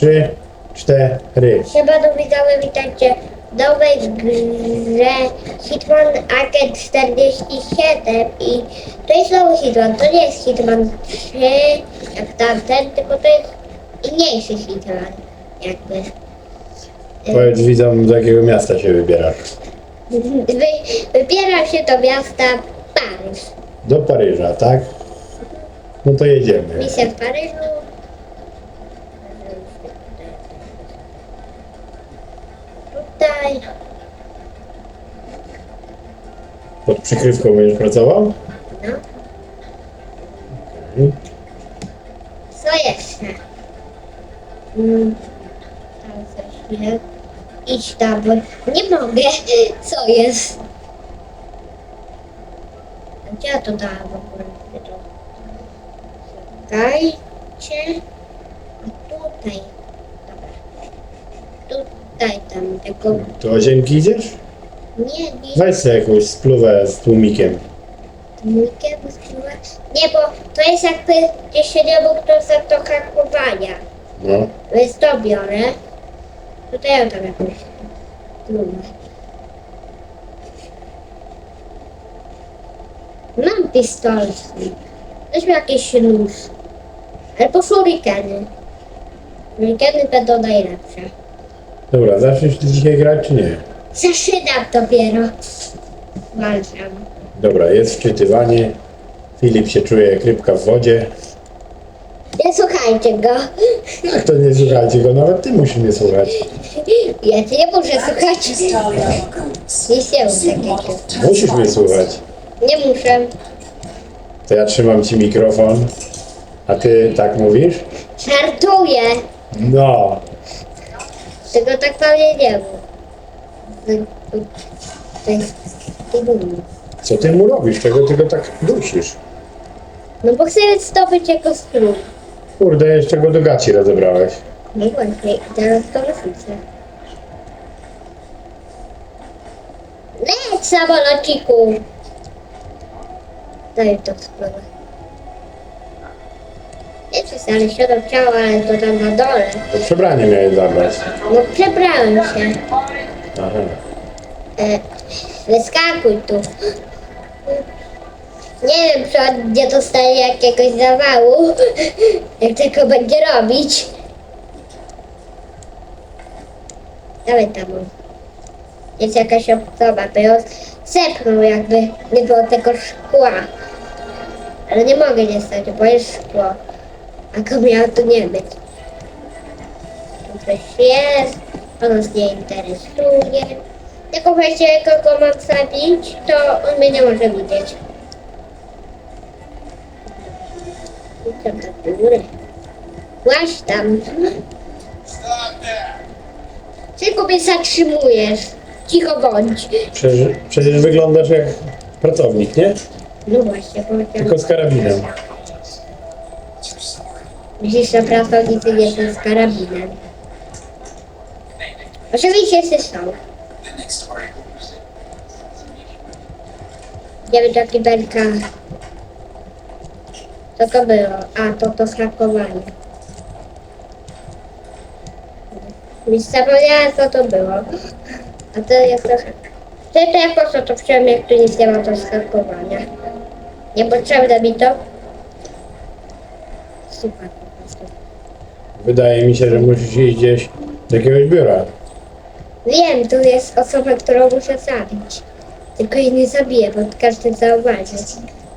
Trzy, cztery. Trzeba do widzowie witajcie w nowej grze Hitman Agent 47 i to jest nowy Hitman, to nie jest Hitman 3 jak tamten, tylko to jest mniejszy Hitman jakby. Powiedz widzom, do jakiego miasta się wybierasz. Wy, wybieram się do miasta Paryż. Do Paryża, tak? No to jedziemy. Misja w Paryżu. Tutaj. Pod przykrywką będziesz pracował? No. Mhm. Co jeszcze? Mm, tam coś nie. Idź tam, bo nie mogę. Co jest? A Gdzie ja to dałam w ogóle? Czekajcie. A tutaj. Dobra. Tutaj tam tego. Do łazienki idziesz? Nie, nie. Weź sobie jakąś spluwę z tłumikiem. Tłumikiem spróbować? Nie, bo to jest jakby gdzieś się nie mógł to za to hakowania. No. Więc to biorę. Tutaj ja tam jakąś trumę. Mam pistolet. Weźmy jakiś nóż. Albo shurikeny. Shurikeny będą najlepsze. Dobra, zaczniesz ty dzisiaj grać czy nie? Zaszydam dopiero. Walczam. Dobra, jest wczytywanie. Filip się czuje jak rybka w wodzie. Nie słuchajcie go. Jak to nie słuchajcie go? Nawet ty musisz mnie słuchać. Ja cię nie muszę słuchać. Nic nie mów takiego. Musisz mnie słuchać. Nie muszę. To ja trzymam ci mikrofon. A ty tak mówisz? Żartuję. No. Tego tak pewnie nie. To, jest dumny. Co ty mu robisz? Czego ty go tak dusisz? No bo chcę zdobyć jako strój. Kurde, jeszcze go do gaci rozebrałeś. No właśnie, i teraz to wyrzucę. Leć samolociku! Daj to sprawę. Nie czy znaleziono ciało, ale to tam na dole. To przebranie miałeś zabrać. No przebrałem się. Aha. E, wyskakuj tu. Nie wiem, czy on nie dostanie jakiegoś zawału, jak tylko będzie robić. Dawaj tam. Jest jakaś osoba, by ją zepchnął jakby nie było tego szkła. Ale nie mogę niestety, bo jest szkło. A go miało tu nie być. Tu coś jest, to nas nie interesuje. Tylko właśnie kogo mam zabić, to on mnie nie może widzieć. Tam do góry. Właź tam. Tylko mnie zatrzymujesz. Cicho bądź. Przecież, przecież wyglądasz jak pracownik, nie? No właśnie, powiedziałam. Tylko z karabinem. Myślisz, że pracownicy nie są z karabinem? Oczywiście, że są. Nie wiem, jaki belka. Co to było? A, to to hakowanie. Już zapomniałam, co to było. A to jest. To to ja po co to wziąłem, jak tu nic nie ma do skakowania. Niepotrzebne mi to. Super prostu. Wydaje mi się, że musisz iść gdzieś do jakiegoś biura. Wiem, tu jest osoba, którą muszę zabić. Tylko jej nie zabiję, bo każdy zauważy.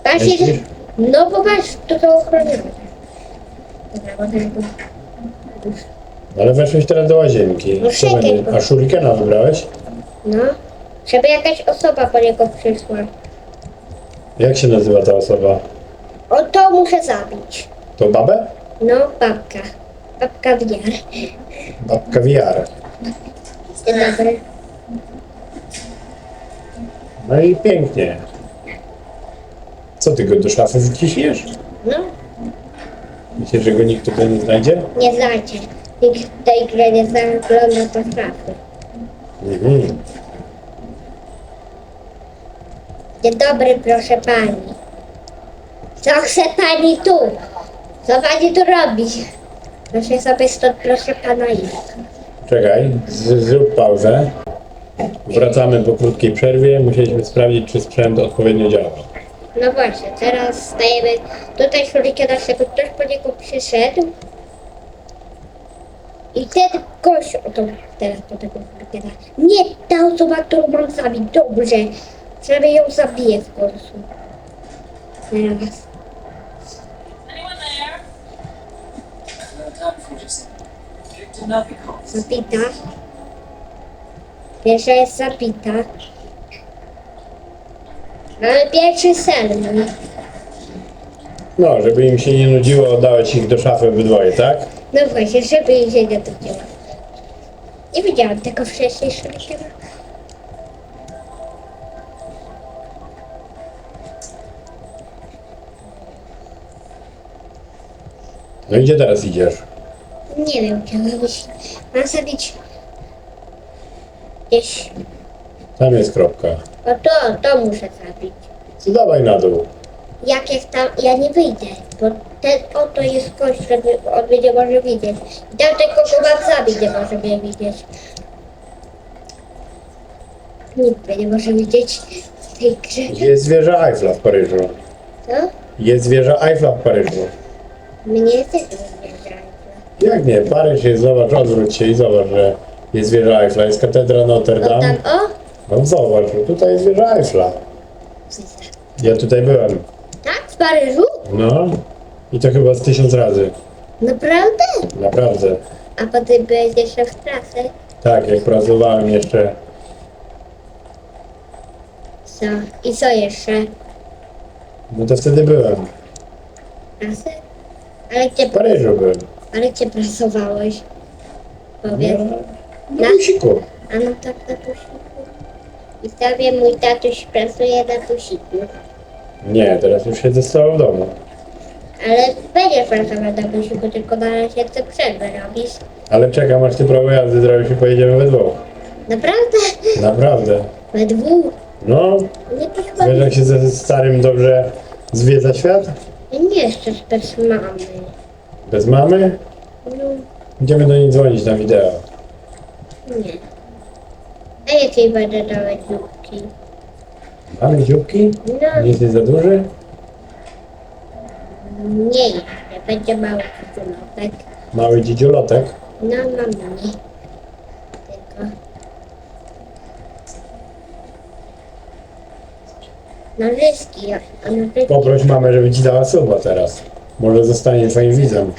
Patrz, Myślisz? ile... No bo patrz, tu są ochronione. Dobra, bo ten był... Ale weszłeś teraz do łazienki. No Co będzie? A shurikena wybrałeś? No. Żeby jakaś osoba po niego przyszła. Jak się nazywa ta osoba? O, to muszę zabić. To babę? No, babka. Babka w miarę. Babka VR. Dzień dobry. No i pięknie. Co ty go do szafy wciśniesz? No, Myślisz, że go nikt tutaj nie znajdzie? nie znajdzie. Nikt w tej grze nie zagląda do szafy. Mhm. Dzień dobry, proszę pani. Co chce pani tu? Co pani tu robi? Proszę sobie stąd, proszę pana iść. Czekaj, z, zrób pauzę. Wracamy po krótkiej przerwie. Musieliśmy sprawdzić, czy sprzęt odpowiednio działa. No właśnie, teraz stajemy tutaj szurikę naszego, ktoś po niego przyszedł. I ten gość, o to teraz po tego szurikena. Nie ta osoba, którą mam zabić, dobrze. Żeby ją zabiję w końcu. Teraz. Zabita. Pierwsza jest zabita. Mamy pierwszy celny. No, żeby im się nie nudziło, oddałeś ich do szafy obydwoje, tak? No właśnie, żeby jej się nie dodziała. Nie widziałam tego wcześniej szurikena. No i gdzie teraz idziesz? Nie wiem, gdzie iść. Mam zabić gdzieś. Tam jest kropka. O to, to muszę zabić. Co dawaj na dół. Jak jest tam, ja nie wyjdę, bo ten oto jest kość, żeby on mnie nie może widzieć. I tam tylko mam zabić, nie może mnie widzieć. Nikt mnie nie może widzieć w tej grze. Jest wieża Eiffla w Paryżu. Co? Jest wieża Eiffla w Paryżu. Mnie nie Jak nie? Paryż jest, zobacz, odwróć się i zobacz, że jest wieża Eiffla, jest katedra Notre O tam, Dame. o! No zobacz, tutaj jest wieża Eiffla. Ja tutaj byłem. Tak? W Paryżu? No. I to chyba z tysiąc razy. Naprawdę? Naprawdę. A potem byłeś jeszcze w pracy? Tak, jak pracowałem jeszcze. Co? I co jeszcze? No to wtedy byłem. Pracę? Ale gdzie, W Paryżu byłem. Ale gdzie pracowałeś? No, Powiedz. na busiku. A no tak na tusiku. I sobie mój tatuś pracuje na tusiku. Nie, teraz już siedzę z tobą w domu. Ale będziesz pracował na tusiku, tylko na razie chcę przerwę robisz. Ale czekam aż ty prawo jazdy zrobisz i pojedziemy we dwóch. Naprawdę? Naprawdę. We dwóch? No, Nie to chyba wiesz jak się ze starym dobrze zwiedza świat? nie jeszcze bez mamy. Bez mamy? No Idziemy do niej dzwonić na wideo. nie. A jakiej będę dawać dzióbki? Mamy dzióbki? No Nie jesteś za duży? nie jeszcze. Będzie mały culotek. Mały dzidziulotek? No mam nie. Tylko. Nożyski, a nożyski. Poproś mamę, żeby ci dała suba teraz. Może zostanie twoim widzem.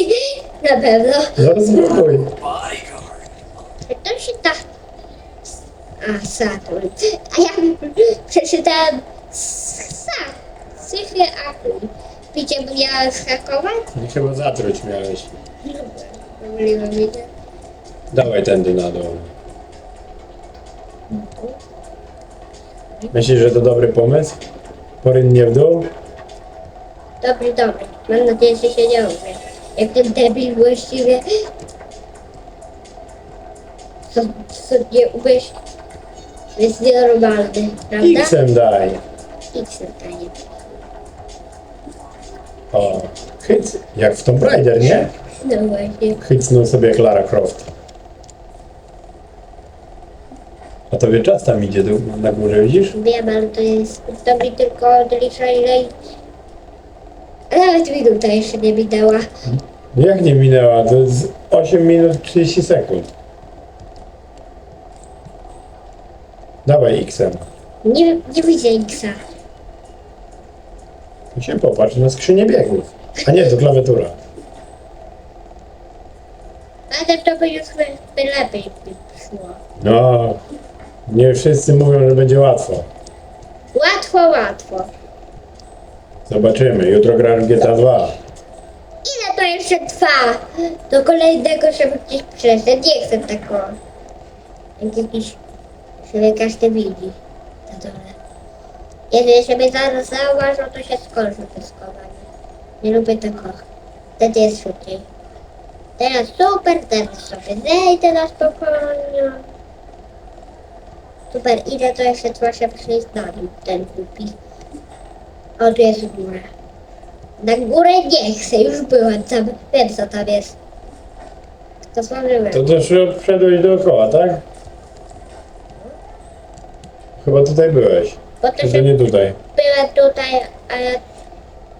Na pewno. No spróbuj. Bodyguard. To się ta... A, Saturn. A ja przeczytałem Sa. Cyfry Apple. Wiecie, miała skakować? Nie chyba zatruć miałeś. Pomyliłam widzę. Dawaj tędy na dół. Myślisz, że to dobry pomysł? Porynnie w dół? Dobry, dobry. Mam nadzieję, że się nie umie. Jak ten debil właściwie... Co, co nie umiesz... Jest nienormalny, prawda? Xem daj. X pytanie. O, hyc. Jak w Tomb Raider, nie? No właśnie. Hycnął sobie jak Lara Croft. A tobie czas tam idzie dół, na górze, widzisz? Wiem, ale to jest dobry tylko odlicza ile... Nawet minuta jeszcze nie minęła. Jak nie minęła? To jest 8 minut 30 sekund. Dawaj Xem. Nie, nie widzę Xa. Się popatrz na skrzynię biegów. A nie, to klawiatura. Ale to by już by, by lepiej by szło. No, nie wszyscy mówią, że będzie łatwo. Łatwo, łatwo. Zobaczymy. Jutro grasz w GTA 2. Ile to jeszcze trwa? Do kolejnego, żeby gdzieś przeszedł. Nie chcę tego. Jak jakiś sobie każdy widzi. Na dole. Jeżeli mnie zaraz zauważą, to się skończy to skowanie. Nie lubię tego. Wtedy jest szybciej. Teraz super, teraz sobie zejdę na spokojnie. Super, ile to jeszcze trwa się przyjść na ten kupi. O, tu jest góra. Na górę nie chcę, już byłem tam, wiem co tam jest. To zdążyłem. To też wszedłeś dookoła, tak? Chyba tutaj byłeś. Bo to się nie tutaj? byłem tutaj, a ja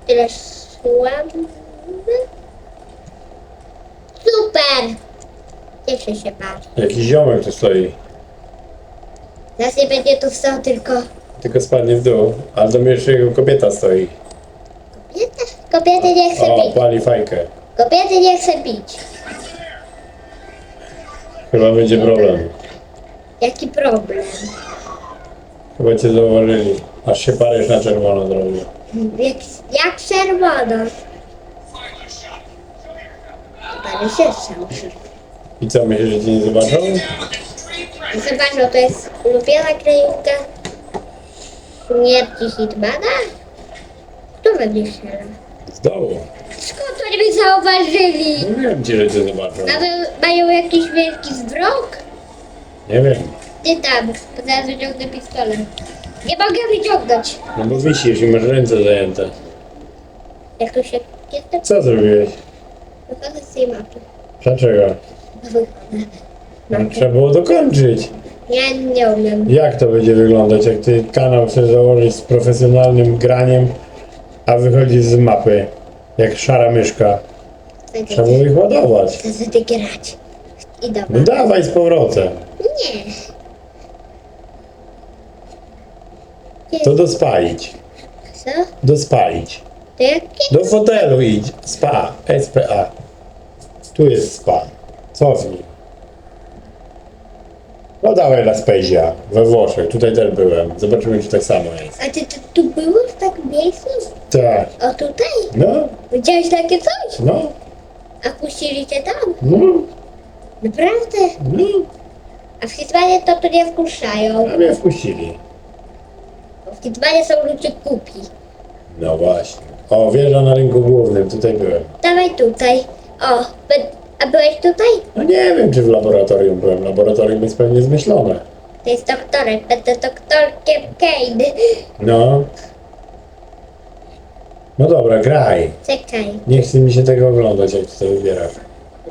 tyle szłam. Super! Cieszę się bardzo. Jakiś ziomek tu stoi. Teraz nie będzie tu stał tylko Tylko spadnie w dół. Ale tam jeszcze jego kobieta stoi. kobieta. Kobiety nie chce O, pić. pali fajkę. Kobiety nie chce pić. Chyba będzie problem. Jaki problem? Chyba cię zauważyli. Aż się paryż na czerwono zrobił. Jak, jak czerwono. Ale się strzał. I co, myślisz, że cię nie zobaczą? Zobaczą, to jest ulubiona kryjówka śmierci Hitmana? Kto we mnie strzela? Z dołu. Skąd oni by zauważyli? Mówiłem ci, że cię zobaczą. Nawet mają jakiś wielki zwrok? Nie wiem. Nie tam, zaraz wyciągnę pistolet. Nie mogę wyciągnąć. No bo wisisz i masz ręce zajęte. Jak to się... Kiedy Co zrobiłeś? wychodzę z tej mapy. Dlaczego? Wychodzę. No, trzeba było dokończyć. Ja nie umiem. Jak to będzie wyglądać, jak ty kanał chcesz założyć z profesjonalnym graniem, a wychodzisz z mapy, jak szara myszka. Trzeba było ich ładować. Chcę sobie grać. I dobra. No dawaj z powrotem. Nie. Nie. To dospalić. Co? Dospalić. To jakie? Do fotelu idź. Spa. SPA. Tu jest spa. Cofnij. No dawaj na Spezia. We Włoszech. Tutaj też byłem. Zobaczymy, czy tak samo jest. A ty, ty tu byłeś w takim miejscu? Tak. O tutaj? No, Widziałeś takie coś? no, A puścili cię tam? no, Naprawdę? no. A w Hitmanie to tu nie wpuszczają. A mnie wpuścili. W Hitmanie są ludzie kupi. No właśnie. O, wieża na rynku głównym. Tutaj byłem. Dawaj tutaj. O, be- a byłeś tutaj? No nie wiem, czy w laboratorium byłem. Laboratorium jest pewnie zmyślone. To jest doktorek. Będę doktorkiem Kane. No. No dobra, graj. Czekaj. Nie chce mi się tego oglądać, jak ty to wybierasz.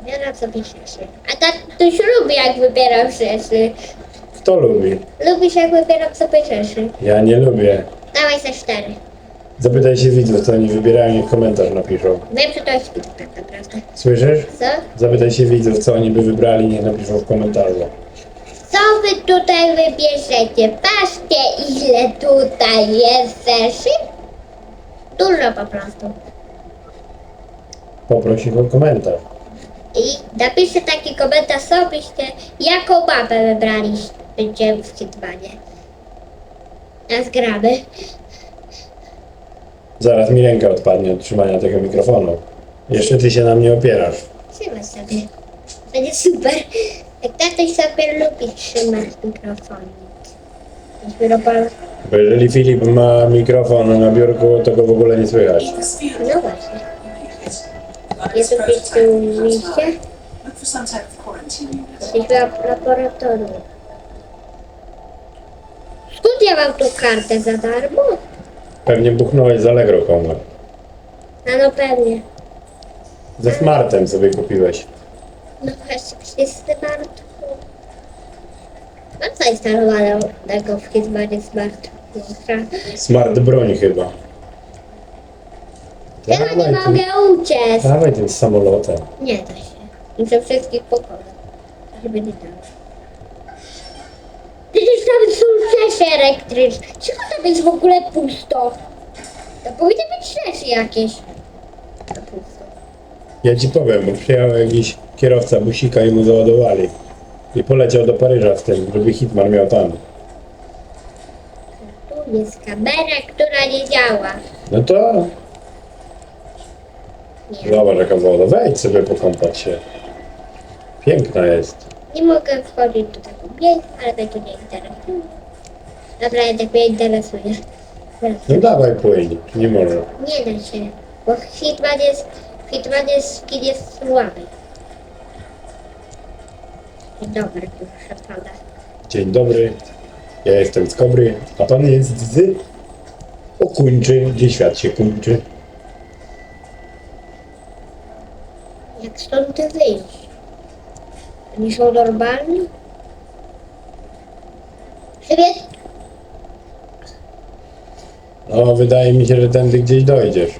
Wybieram sobie rzeczy. A tatuś lubi jak wybieram rzeczy. Kto lubi? Lubisz jak wybieram sobie rzeczy. Ja nie lubię. Dawaj za cztery. Zapytaj się widzów, co oni wybierają, niech komentarz napiszą. Wiem, że to jest tak naprawdę. Słyszysz? Co? Zapytaj się widzów, co oni by wybrali, niech napiszą w komentarzu. Co wy tutaj wybierzecie? Patrzcie ile tutaj jest rzeczy. Dużo po prostu. Poproś ich o komentarz. I napiszcie taki komentarz, co byście, jaką mapę wybraliście w Hitmanie. Teraz gramy. Zaraz mi ręka odpadnie od trzymania tego mikrofonu. Jeszcze ty się na mnie opierasz. Trzymaj sobie. Będzie super. Jak tatuś sobie lubi trzymać mikrofon. Bo jeżeli Filip ma mikrofon na biurku, to go w ogóle nie słychać. No właśnie. Jest quarantine unit. Jesteśmy w laboratorium. Skąd ja mam tą kartę za darmo? Pewnie buchnąłeś z Allegro Home. A no pewnie. Ze Smartem sobie kupiłeś. No właśnie, jest smartfon. Mam zainstalowanego w Hitmanie smartfona. Smart broń chyba. Ja nie Dawaj, tym, mogę uciec. dawaj tym samolotem. Nie da się. Muszę wszystkich pokonać. Żeby nie dało. Przecież tam są rzeczy elektryczne. Czego tam jest w ogóle pusto? To powinny być rzeczy jakieś. To pusto. Ja ci powiem, bo przyjechał jakiś kierowca busika i mu załadowali. I poleciał do Paryża z tym, żeby Hitman miał tam. Tu jest kamera, która nie działa. No to Nie. zobacz jaka woda. Wejdź sobie pokąpać się. Piękna jest. Nie mogę wchodzić do tego miejsca, ale to nie interesuje. Dobra, jednak mnie interesuje. No dawaj płyń. Nie może. Nie da się, bo Hitman jest, Hitman jest, skin jest słaby. Dobra, proszę pana. Dzień dobry. Ja jestem z Kobry, a pan jest z Okuńczy, gdzie świat się kończy. Jak stąd wyjść? Oni są normalni? Sobie No, wydaje mi się, że tędy gdzieś dojdziesz.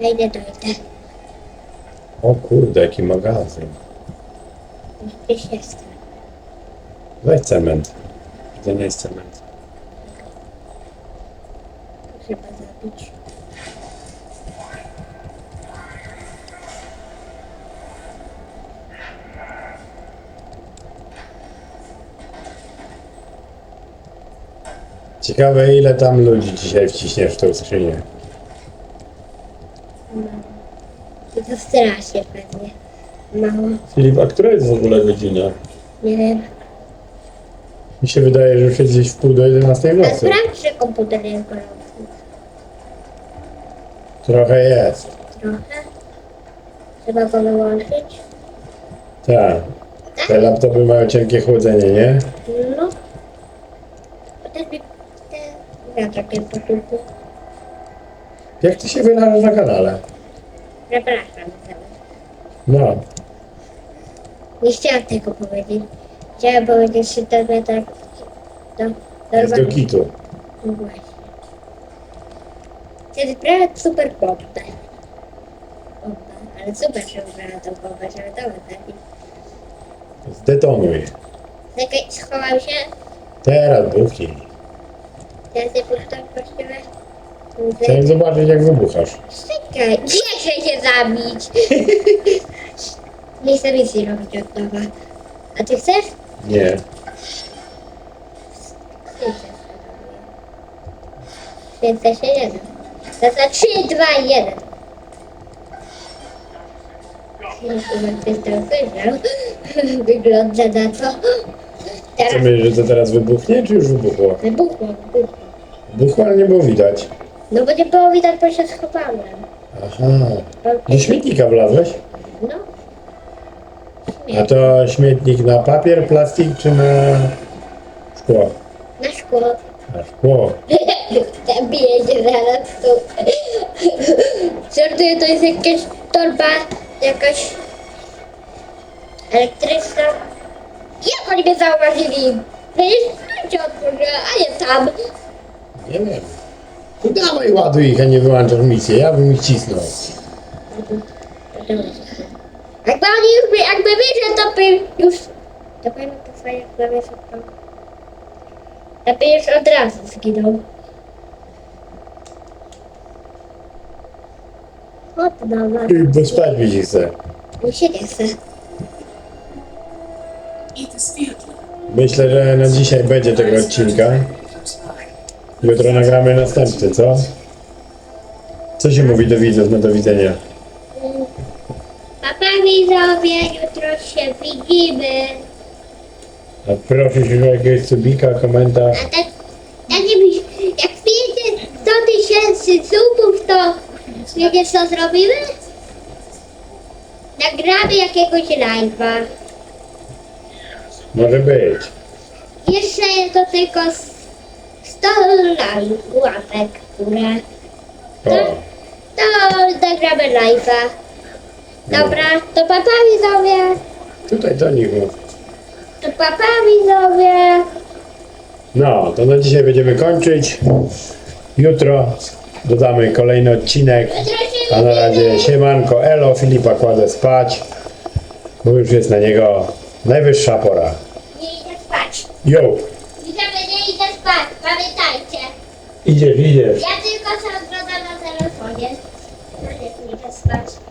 dojdę, dojdę. O kurde, jaki magazyn. Gdzieś jestem. Weź cement. To nie jest cement. Trzeba zabić. Ciekawe, ile tam ludzi dzisiaj wciśniesz w tą skrzynię. I to strasznie pewnie. Mało. Filip, a która jest w ogóle godzina? Nie wiem. Mi się wydaje, że już jest gdzieś w pół do 11 w A nocy. sprawdź, czy komputer jest gorący. Trochę jest. Trochę. Trzeba go wyłączyć. Tak. Te laptopy mają cienkie chłodzenie, nie? No. Potem mi te wiatrakiem po tupu. Jak ty się wyrażasz na kanale? Przepraszam. Zamiast. No. Nie chciałam tego powiedzieć. Chciałam powiedzieć, że ten wiatrak do, Jest do kitu. No właśnie. To jest prawie super pompę. Pompa. Ale super, że ubrała tą pompę, żeby to wysadzić. Zdetonuj. Czekaj, schowam się. Teraz buchnij. Teraz nie puszczam właściwie. Chcę zobaczyć, jak wybuchasz. Czekaj, nie chcę się zabić. Nie chcę misji robić od nowa. A ty chcesz? Nie. Nie chcę. Więcej się nie da. To za 3, 2, 1. Wygląda na to. Teraz Chcemy, że to teraz wybuchnie, czy już wybuchło? wybuchło, wybuchło. Wybuchło, ale nie było widać. No bo nie było widać, bo się schowałem. Aha. Do śmietnika wlazłeś? No. A to śmietnik na papier, plastik, czy na szkło? Na szkło. Na szkło. Zabiję się zaraz tu. Żartuję, to jest jakaś torba, jakaś elektryczna. Jak oni mnie zauważyli? Przecież ludzie otworzyła, a nie tam. Nie wiem. To dawaj ładuj ich, a nie wyłączasz misję. Ja bym ich cisnął. Jakby oni już by, jakby wiedzieli, to by już... To powiem to swoje, jakby wiesz, to... To by już od razu zginął. O, to dobra. I Bo spać mi się chce. Mi się nie chce. Myślę, że na dzisiaj będzie tego odcinka. Jutro nagramy następny, co? Co się mówi do widzów na do widzenia? Papa widzowie, jutro się widzimy. A proszę się o jakiegoś subika, komentarz. A tak, tak jakbyś, jak wbijecie 100 tysięcy subów, to wiecie co zrobimy? Nagramy jakiegoś live'a. Może być. Jeszcze to tylko 100 live, łapek w górę. O, To nagramy live'a. Dobra, to papa widzowie. tutaj do nich mów. To papa widzowie. No, to na dzisiaj będziemy kończyć. Jutro dodamy kolejny odcinek. A na razie siemanko, elo, Filipa kładę spać, bo już jest na niego najwyższa pora. Nie idę spać. Jo, Widzowie, nie idę spać. Pamiętajcie. Idziesz, idziesz. Ja tylko się oglądam na telefonie. Nie, spać.